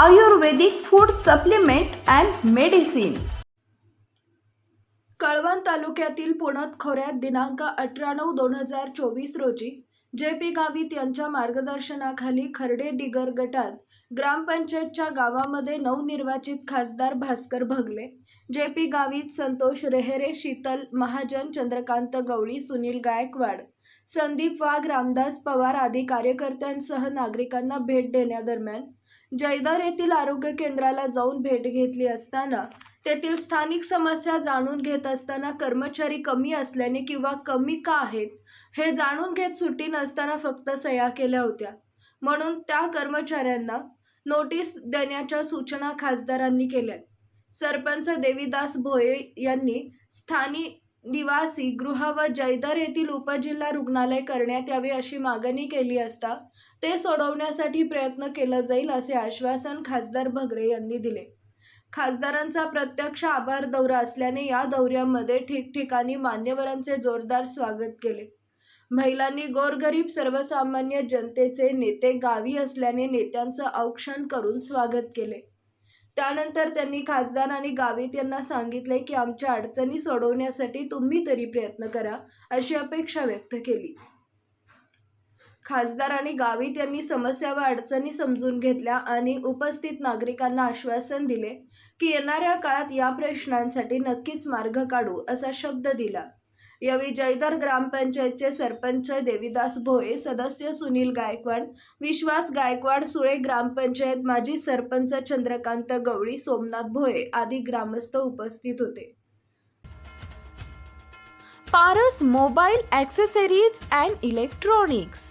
Ayurvedic food supplement and medicine. Kalwan तालुक्यातील पुणत खोऱ्यात दिनांक अठरा नऊ दोन हजार चोवीस रोजी जे पी गावित यांच्या मार्गदर्शनाखाली खर्डे डिगर गटात ग्रामपंचायतच्या गावामध्ये नवनिर्वाचित खासदार भास्कर भगले जे पी गावित संतोष रेहेरे शीतल महाजन चंद्रकांत गवळी सुनील गायकवाड संदीप वाघ रामदास पवार आदी कार्यकर्त्यांसह नागरिकांना भेट देण्यादरम्यान जयदर येथील आरोग्य केंद्राला जाऊन भेट घेतली असताना तेथील स्थानिक समस्या जाणून घेत असताना कर्मचारी कमी असल्याने किंवा कमी का आहेत हे जाणून घेत सुट्टी नसताना फक्त सह्या केल्या होत्या. म्हणून त्या कर्मचाऱ्यांना नोटीस देण्याच्या सूचना खासदारांनी केल्या सरपंच देवीदास भोये यांनी स्थानिक निवासी गृह व जयदर येथील उपजिल्हा रुग्णालय करण्यात यावे अशी मागणी केली असता ते सोडवण्यासाठी प्रयत्न केला जाईल असे आश्वासन खासदार भगरे यांनी दिले. खासदारांचा प्रत्यक्ष आभार दौरा असल्याने या दौऱ्यामध्ये ठिकठिकाणी मान्यवरांचे जोरदार स्वागत केले. महिलांनी गोरगरीब सर्वसामान्य जनतेचे नेते गावी असल्याने नेत्यांचं औक्षण करून स्वागत केले. त्यानंतर त्यांनी खासदार आणि गावित यांना सांगितले की आमच्या अडचणी सोडवण्यासाठी तुम्ही तरी प्रयत्न करा अशी अपेक्षा व्यक्त केली. खासदार आणि गावित यांनी समस्या व अडचणी समजून घेतल्या आणि उपस्थित नागरिकांना आश्वासन दिले की येणाऱ्या काळात या प्रश्नांसाठी नक्कीच मार्ग काढू असा शब्द दिला. यावेळी जयदर ग्रामपंचायतचे सरपंच देवीदास भोये सदस्य सुनील गायकवाड विश्वास गायकवाड सुळे ग्रामपंचायत माजी सरपंच चंद्रकांत गवळी सोमनाथ भोये आदी ग्रामस्थ उपस्थित होते. Paras mobile accessories and electronics